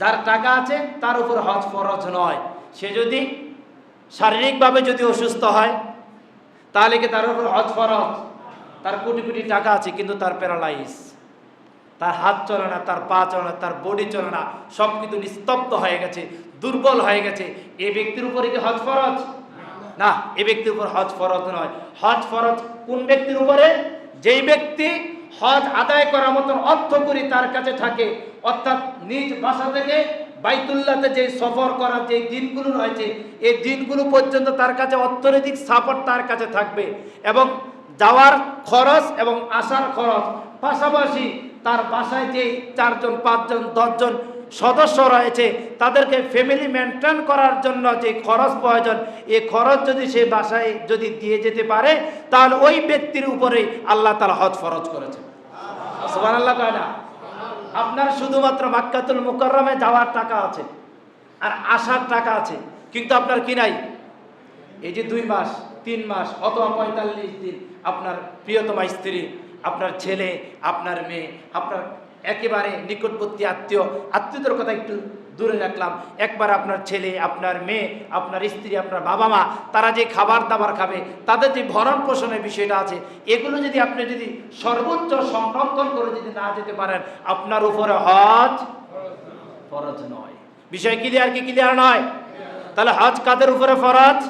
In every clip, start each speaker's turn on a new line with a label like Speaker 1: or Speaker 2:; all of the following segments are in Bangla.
Speaker 1: যার টাকা আছে, তার উপর হজ ফরজ নয়। সে যদি শারীরিকভাবে যদি অসুস্থ হয়, তাহলে কি তার উপর হজ ফরজ? তার কোটি কোটি টাকা আছে, কিন্তু তার প্যারালাইজ তার হাত চলে না, তার পা চলে না, তার বডি চলে না সব কিছু নিস্তব্ধ হয়ে গেছে, দুর্বল হয়ে গেছে। এ ব্যক্তির উপরে কি হজ ফরজ? না, এ ব্যক্তির উপর হজ ফরজ নয়। হজ ফরজ কোন ব্যক্তির উপরে? যেই ব্যক্তি হজ আদায় করার মতন অর্থ করি তার কাছে থাকে। অর্থাৎ নিজ বাসা থেকে বাইতুল্লাতে যে সফর করার যে দিনগুলো রয়েছে, এই দিনগুলো পর্যন্ত তার কাছে অর্থনৈতিক সাপোর্ট তার কাছে থাকবে এবং যাওয়ার খরচ এবং আসার খরচ পাশাপাশি তার বাসায় যে চারজন, পাঁচজন, দশজন সদস্য রয়েছে, তাদেরকে ফ্যামিলি মেনটেন করার জন্য যে খরচ প্রয়োজন এই খরচ যদি সে বাসায় যদি দিয়ে যেতে পারে, তাহলে ওই ব্যক্তির উপরে আল্লাহ তালা হজ ফরজ করেছে আপনার শুধুমাত্র মাক্কাতুল মুকরমে যাওয়ার টাকা আছে আর আসার টাকা আছে, কিন্তু আপনার কি নাই? এই যে দুই মাস, তিন মাস, অথবা পঁয়তাল্লিশ দিন আপনার প্রিয়তমা স্ত্রী, আপনার ছেলে, আপনার মেয়ে, আপনার একেবারে নিকটবর্তী আত্মীয়, আত্মীয়দের কথা একটু দূরে রাখলাম। একবার আপনার ছেলে, আপনার মেয়ে, আপনার স্ত্রী, আপনার বাবা মা তারা যে খাবার দাবার খাবে, তাদের যে ভরণ পোষণের বিষয়টা আছে, এগুলো যদি আপনি যদি সর্বোচ্চ সংরক্ষণ করে যদি না যেতে পারেন, আপনার উপরে হজ ফরজ নয়। বিষয় ক্লিয়ার কি ক্লিয়ার নয়? তাহলে হজ কাদের উপরে ফরজ?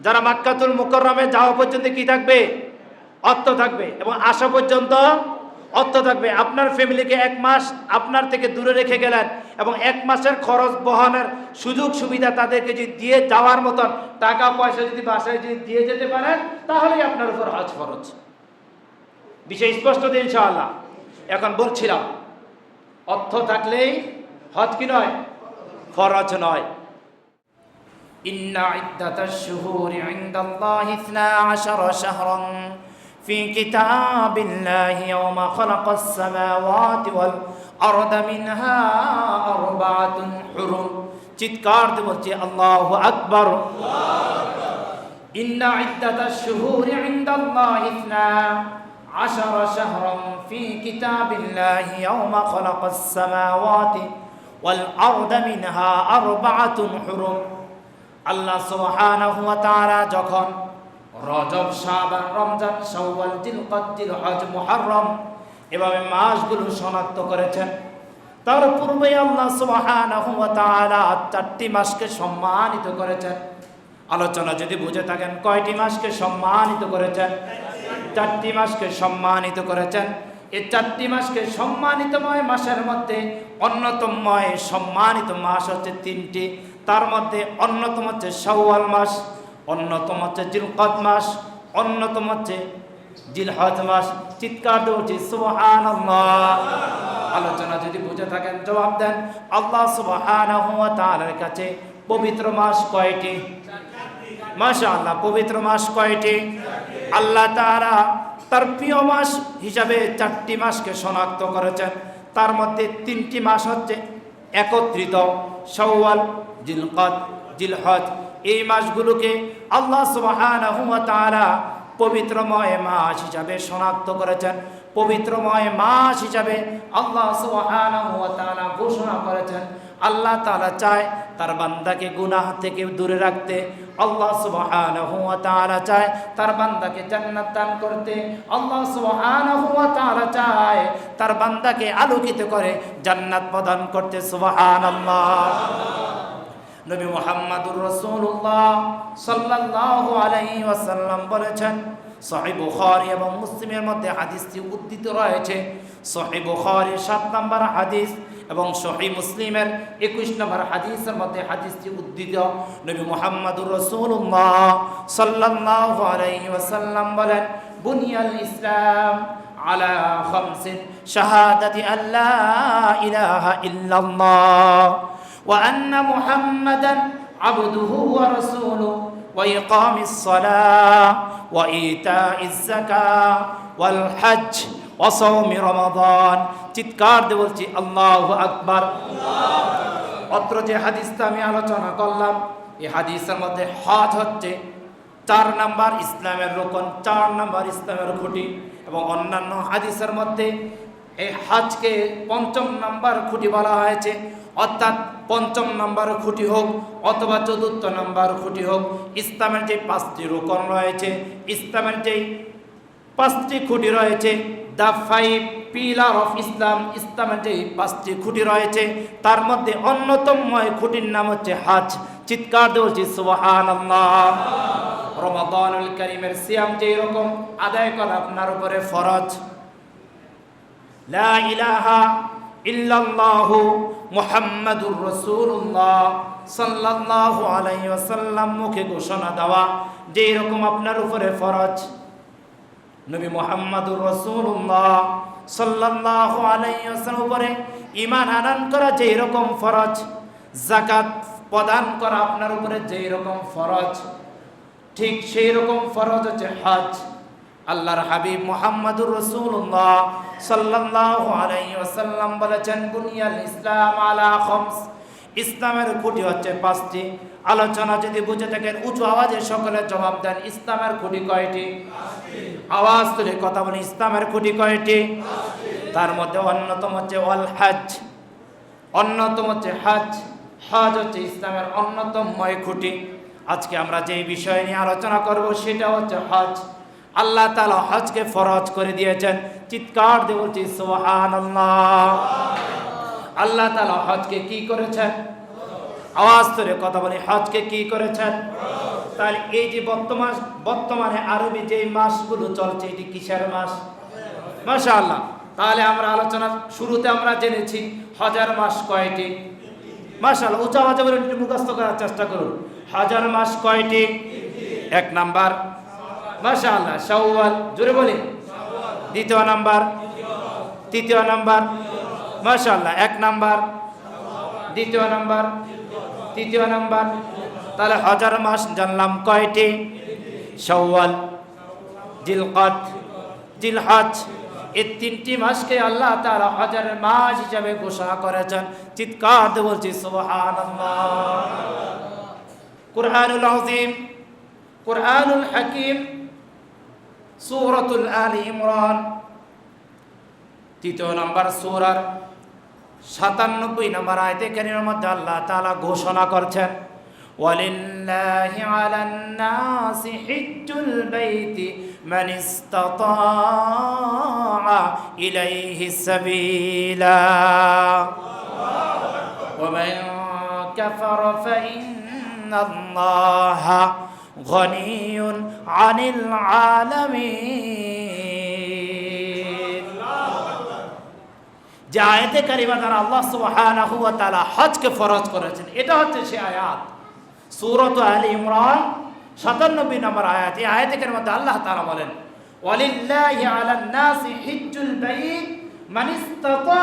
Speaker 1: যারা মাক্কাতুল মুকররমে যাওয়া পর্যন্ত কি থাকবে? অর্থ থাকবে। এবং আসা পর্যন্ত অর্থ থাকবে আপনার ফ্যামিলিকে এক মাস আপনার থেকে দূরে রেখে গেলেন এবং এক মাসের খরচ বহনের সুযোগ সুবিধা তাদেরকে যদি দিয়ে যাওয়ার মতন টাকা পয়সা যদি বাসায় যদি দিয়ে যেতে পারেন তাহলেই আপনার উপর হজ ফরজ বিষয় স্পষ্ট দিন ইনশাআল্লাহ এখন বলছিলাম অর্থ থাকলেই হজ কি নয় ফরজ নয় إن عدة الشهور عند الله اثنا عشر شهرا في كتاب الله يوم خلق السماوات والأرض منها أربعة حرم চিৎকার দিয়ে বলছে আল্লাহ আকবর إن عدة الشهور عند الله اثنا عشر شهرا في كتاب الله يوم خلق السماوات والأرض منها أربعة حرم আল্লাহ সুবহানাহু ওয়া তাআলা যখন রজব, শাবান, রমজান, শাওয়াল জিলকদ জিলহজ মুহররম এভাবে মাসগুলো শনাক্ত করেছেন। তার পূর্বে আল্লাহ সুবহানাহু ওয়া তাআলা চারটি মাসকে সম্মানিত করেছেন। আলোচনা যদি বুঝে থাকেন, কয়টি মাসকে সম্মানিত করেছেন? চারটি মাসকে সম্মানিত করেছেন। এই চারটি মাসকে সম্মানিতময় মাসের মধ্যে অন্যতময় সম্মানিত মাস হচ্ছে তিনটি। তার মধ্যে অন্যতম হচ্ছে শাওয়াল মাস। অন্যতম হচ্ছে জিলকদ মাস, অন্যতম হচ্ছে জিলহজ মাস। চিৎকার দিয়ে উঠি সুবহানাল্লাহ। আলোচনা যদি বুঝে থাকেন, জবাব দেন, আল্লাহ সুবহানাহু ওয়া তাআলার কাছে পবিত্র মাস কয়টি? মাশাআল্লাহ, পবিত্র মাস কয়টি? আল্লাহ তাআলা তার প্রিয় মাস হিসাবে চারটি মাসকে শনাক্ত করেছেন। তার মধ্যে তিনটি মাস হচ্ছে একত্রিত, শাওয়াল, জিলকদ, জিলহজ। এই মাসগুলোকে আল্লাহ তাআলা পবিত্রময় মাস হিসাবে শনাক্ত করেছেন। পবিত্রময় মাস হিসাবে আল্লাহ তাআলা ঘোষণা করেছেন। আল্লাহ তাআলা চায় তার বান্দাকে গুনাহ থেকে দূরে রাখতে। আল্লাহ সুবহানাহু চায় তার বান্দাকে জান্নাত দান করতে। আল্লাহ সুবহানাহু চায় তার বান্দাকে আলোকিত করে জান্নাত প্রদান করতে। সুবহানাল্লাহ। নবী মোহাম্মদুর রসুল্লাহ সাল্লাল্লাহু আলাইহি ওয়াসাল্লাম বলেছেন সহিহ বুখারী এবং মুসলিমের মধ্যে হাদিসটি উদ্ধৃত রয়েছে সহিহ বুখারীর সাত নম্বর হাদিস এবং সহি মুসলিমের একুশ নম্বর হাদিসের মধ্যে হাদিসটি উদ্ধৃত নবী মোহাম্মদুর রসুল্লাহ সাল্লাল্লাহু আলাইহি ওয়াসাল্লাম বলেন বুনিয়াল ইসলাম على خمس شهادة أن لا إله إلا الله وأن محمدا عبده ورسوله وإقام الصلاة وإيتاء الزكاة والحج وصوم رمضان চিৎকার দিয়ে বলছি আল্লাহ আকবার অত্র যে হাদিসটা আমি আলোচনা করলাম এই হাদিসের মধ্যে হজ হচ্ছে চার নাম্বার ইসলামের রোকন চার নাম্বার ইসলামের খুঁটি এবং অন্যান্য হাদিসের মধ্যে এই হজকে পঞ্চম নাম্বার খুঁটি বলা হয়েছে। অর্থাৎ পঞ্চম নাম্বার খুঁটি হোক অথবা চতুর্থ নাম্বার খুঁটি হোক, ইসলামের যে পাঁচটি রোকন রয়েছে, ইসলামের যেই পাঁচটি খুঁটি রয়েছে, the five pillar of Islam, ইসলামের যে পাঁচটি খুঁটি রয়েছে, তার মধ্যে অন্যতম খুঁটির নাম হচ্ছে হাজ। চিৎকার দেওয়া সুবাহান রমাদানুল করিমের সিয়াম যে রকম আদায় করা আপনার উপরে ফরজ। লা ইলাহা ইল্লাল্লাহু মুহাম্মাদুর রাসূলুল্লাহ সাল্লাল্লাহু আলাইহি ওয়াসাল্লাম মুখে ঘোষণা দেওয়া যে রকম আপনার উপরে ফরজ। নবী মোহাম্মদুর রসুল্লাহ সাল্লাল্লাহু আলাইহি ওয়াসাল্লাম উপরে ঈমান আনয়ন করা যেই রকম ফরজ। যাকাত প্রদান করা আপনার উপরে যেই রকম ফরজ। ঠিক সেই রকম ফরজ হচ্ছে হজ। আল্লাহর হাবিব মোহাম্মদুর রসুল্লাহ সাল্লাল্লাহু আলাইহি ওয়াসাল্লাম বলেছেন, বুনিয়াল ইসলাম আলা ইসলামের খুঁটি হচ্ছে পাঁচটি। আলোচনা যদি বুঝে থাকেন, উঁচু আওয়াজে সকলে জবাব দেন, ইসলামের খুঁটি কয়টি? আওয়াজ তুলে কথা বলি ইসলামের খুঁটি কয়টি? তার মধ্যে অন্যতম হচ্ছে, ওয়াল হাজ। অন্যতম হচ্ছে, হাজ। হজ হচ্ছে ইসলামের অন্যতমময় খুঁটি আজকে আমরা যে বিষয় নিয়ে আলোচনা করব, সেটা হচ্ছে হজ। আল্লাহ তালা হজকে ফরজ করে দিয়েছেন। চিৎকার দিয়ে বলছি সোহান আল্লাহ তালা হজকে কি করেছেন? আওয়াজ ধরে কথা বলি, হজকে কি করেছেন? তাহলে এই যে বর্তমান, বর্তমানে আরবি যে মাসগুলো চলছে, এটি কিসের মাস? মাসা আল্লাহ তাহলে আমরা আলোচনা শুরুতে আমরা জেনেছি, হাজার মাস কয়টি? মাসাল উঁচা আওয়াজে বলে মুখস্থ করার চেষ্টা করুন। হাজার মাস কয়টি? এক নাম্বার মাসা আল্লাহ শাওয়াল, জোরে বলি দ্বিতীয় নাম্বার, তৃতীয় নাম্বার মাসা আল্লাহ এক নাম্বার। দ্বিতীয় নাম্বার, তৃতীয় নাম্বার। তাহলে হাজার মাস জানলাম কয়টি? শাওয়াল, জিলকত, জিলহজ, এই তিনটি মাসকে আল্লাহ তাআলা হজরের মাস হিসাবে ঘোষণা করেছেন। চিৎকার বলছি, সুবহানাল্লাহ। কুরআনুল আযীম, কুরআনুল হাকীম সূরাতুল আলি ইমরান তৃতীয় নম্বর সূরার সাতানব্বই নম্বর আয়তে কারিমের মধ্যে আল্লাহ তাআলা ঘোষণা করছেন ولله على الناس حج البيت من استطاع إليه سبيلا ومن كفر فإن الله গনিউন আনিল আলমী যে আয়াতে কারিমা দ্বারা আল্লাহ সুবহানাহু ওয়া তাআলা হজকে ফরজ করেছেন, এটা হচ্ছে সেই আয়াত। সূরাত আলে ইমরান 97 নম্বর আয়াত। এই আয়াতে কারিমাতে আল্লাহ তাআলা বলেন, ওয়ালিল্লাহি আলান নাসি হিজ্জুল বাইত, মান ইসতাতা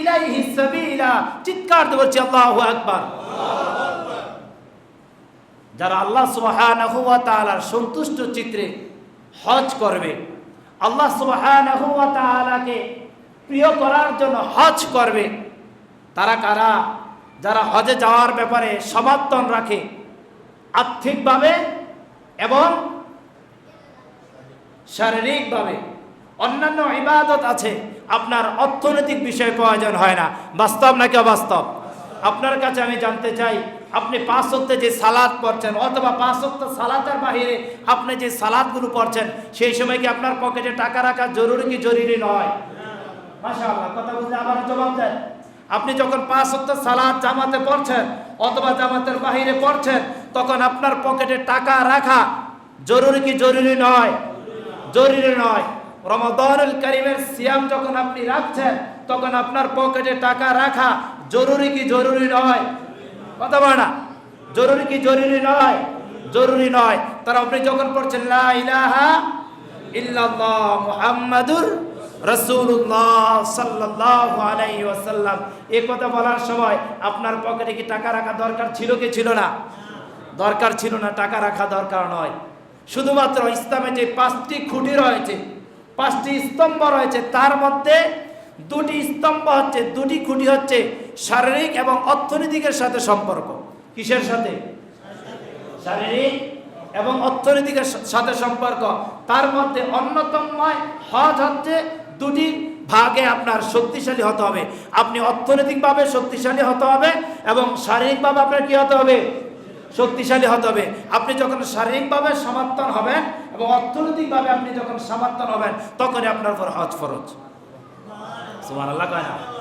Speaker 1: ইলাইহি সাবিলা। চিৎকার দিয়ে বলছি, আল্লাহু আকবার। আল্লাহু যারা আল্লাহ তাআলার সন্তুষ্ট চিত্রে হজ করবে, আল্লাহ তাআলাকে প্রিয় করার জন্য হজ করবে, তারা কারা? যারা হজে যাওয়ার ব্যাপারে সমর্থন রাখে আর্থিকভাবে এবং শারীরিকভাবে। অন্যান্য ইবাদত আছে, আপনার অর্থনৈতিক বিষয়ে প্রয়োজন হয় না। বাস্তব নাকি অবাস্তব? আপনার কাছে আমি জানতে চাই আপনি পাঁচ সপ্তাহে যে সালাদ পড়ছেন, অথবা পাঁচ সপ্তাহ সালাতের বাহিরে আপনি যে সালাদগুলো পড়ছেন, সেই সময় কি আপনার পকেটে টাকা রাখা জরুরি কি জরুরি নয়? কথা বুঝলে আবার জবাব দেন আপনি যখন পাঁচ সপ্তাহ সালাদ জামাতে পড়ছেন, অথবা জামাতের বাহিরে পড়ছেন, তখন আপনার পকেটে টাকা রাখা জরুরি কি জরুরি নয়? জরুরি নয়। রমাদানুল করিমের সিয়াম যখন আপনি রাখছেন, তখন আপনার পকেটে টাকা রাখা জরুরি কি জরুরি নয়? কথা বলে না। জরুরি কি জরুরি নয়? জরুরি নয়। তার আপনি যখন পড়ছেন, লা মুহাম্মাদুর ওয়াসাল্লাম। এই কথা বলার সময় আপনার পকেটে কি টাকা রাখা দরকার ছিল কি ছিল না? দরকার ছিল না, টাকা রাখা দরকার নয়। শুধুমাত্র ইসলামে যে পাঁচটি খুঁটি রয়েছে, পাঁচটি স্তম্ভ রয়েছে, তার মধ্যে দুটি স্তম্ভ হচ্ছে, দুটি খুঁটি হচ্ছে শারীরিক এবং অর্থনৈতিকের সাথে সম্পর্ক। কিসের সাথে? শারীরিক এবং অর্থনৈতিকের সাথে সম্পর্ক। তার মধ্যে অন্যতম হজ হচ্ছে দুটি ভাগে আপনার শক্তিশালী হতে হবে। আপনি অর্থনৈতিকভাবে শক্তিশালী হতে হবে এবং শারীরিকভাবে আপনার কি হতে হবে? শক্তিশালী হতে হবে। আপনি যখন শারীরিকভাবে সমর্থন হবেন এবং অর্থনৈতিকভাবে আপনি যখন সমর্থন হবেন, তখনই আপনার উপর হজ ফরজ। সুবহানাল্লাহ কয় না?